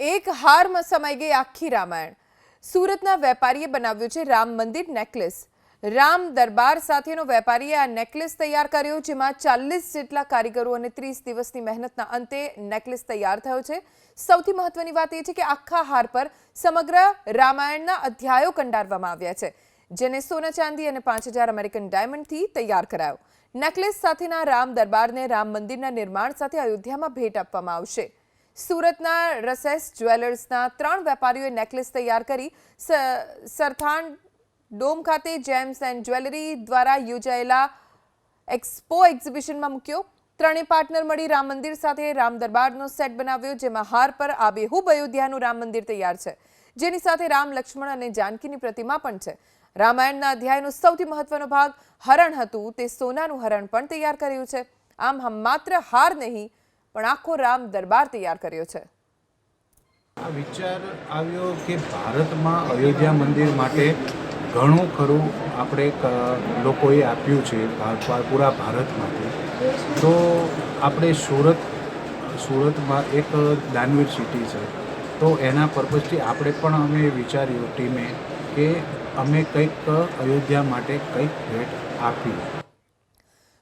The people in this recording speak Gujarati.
એક હારમાં સમાઈ ગઈ આખી રામાયણ. સુરતના વેપારીએ બનાવ્યું છે રામ મંદિર નેકલેસ. રામ દરબાર સાથેનો વેપારીએ આ નેકલેસ તૈયાર કર્યો, જેમાં ચાલીસ જેટલા કારીગરો અને ત્રીસ દિવસની મહેનતના અંતે નેકલેસ તૈયાર થયો છે. સૌથી મહત્વની વાત એ છે કે આખા હાર પર સમગ્ર રામાયણના અધ્યાયો કંડારવામાં આવ્યા છે, જેને સોના ચાંદી અને પાંચ હજાર અમેરિકન ડાયમંડથી તૈયાર કરાયો. નેકલેસ સાથેના રામ દરબારને રામ મંદિરના નિર્માણ સાથે અયોધ્યામાં ભેટ આપવામાં આવશે. સુરતના રસેસ જ્વેલર્સના ત્રણ વેપારીઓએ નેકલેસ તૈયાર કરી. સરથાણ ડોમ ખાતે જેમ્સ એન્ડ જ્વેલરી દ્વારા યોજાયેલા એક્સપો એક્ઝિબિશનમાં મૂક્યો. ત્રણેય પાર્ટનર મળી રામ મંદિર સાથે રામ દરબારનો સેટ બનાવ્યો, જેમાં હાર પર આબેહૂબ અયોધ્યાનું રામ મંદિર તૈયાર છે. જેની સાથે રામ, લક્ષ્મણ અને જાનકીની પ્રતિમા પણ છે. રામાયણના અધ્યાયનો સૌથી મહત્વનો ભાગ હરણ હતું. તે સોનાનું હરણ પણ તૈયાર કર્યું છે. આમ માત્ર હાર નહીં પણ આખો રામ દરબાર તૈયાર કર્યો છે. આ વિચાર આવ્યો કે ભારતમાં અયોધ્યા મંદિર માટે ઘણું ખરું આપણે લોકોએ આપ્યું છે પૂરા ભારતમાંથી તો આપણે સુરત, સુરતમાં એક દાનવીર સિટી છે. તો એના પર્પઝથી આપણે પણ અમે વિચાર્યું ટીમે કે અમે કંઈક અયોધ્યા માટે કંઈક ભેટ આપી